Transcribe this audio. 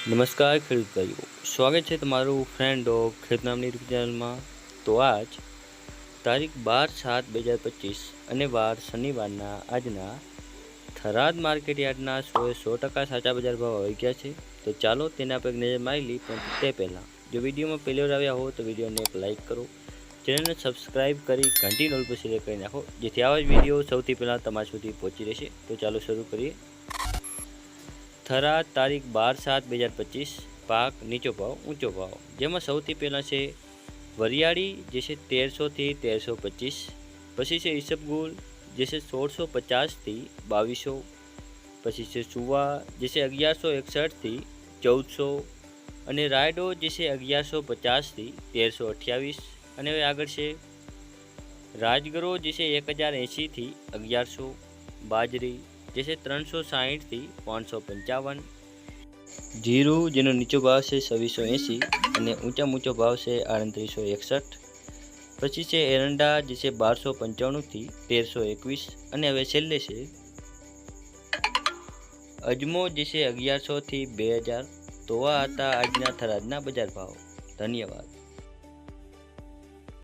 નમસ્કાર ખેડૂત ભાઈઓ સ્વાગત છે તમારું ફ્રેન્ડ ડોગ ખેત નામની ચેનલમાં તો આજ તારીખ બાર સાત બે હજાર પચીસ અને વાર શનિવારના આજના થરાદ માર્કેટ યાર્ડના સોએ સો ટકા સાચા બજાર ભાવ આવી ગયા છે. તો ચાલો તેના પર નજર મારી લઈ પણ તે પહેલાં, જો વિડીયોમાં પહેલી વાર આવ્યા હો તો વિડીયોને એક લાઇક કરો. ચેનલને સબસ્ક્રાઇબ કરી ઘંટી નોલ પર સિલેક્ટ કરી નાખો, જેથી આવા જ વીડિયો સૌથી પહેલાં તમારા સુધી પહોંચી રહેશે. તો ચાલો શરૂ કરીએ. થરાદ તારીખ બાર સાત બે હજાર પચીસ, પાક નીચો ભાવ, ઊંચો ભાવ. જેમાં સૌથી પહેલાં છે વરિયાળી, જે છે તેરસોથી તેરસો પચીસ. પછી છે ઈસબગુલ જે છે સોળસો પચાસથી બાવીસો. પછી છે સુવા, જે છે અગિયારસો એકસઠથી ચૌદસો. અને રાયડો, જે છે અગિયારસો પચાસથી તેરસો અઠ્યાવીસ. અને હવે આગળ છે રાજગરો, જે છે એક હજાર એંશીથી અગિયારસો. બાજરી જે છે ત્રણસો સાહીઠથી પાંચસો પંચાવન. જીરું, જેનો નીચો ભાવ છે છવ્વીસો એંસી અને ઊંચા ઊંચો ભાવ છે આડત્રીસો એકસઠ. પછી છે એરંડા, જે છે બારસો પંચાણુંથી તેરસો એકવીસ. અને હવે છેલ્લે છે અજમો, જે છે અગિયારસોથી બે હજાર. તો આ હતા આજના થરાદના બજાર ભાવ. ધન્યવાદ.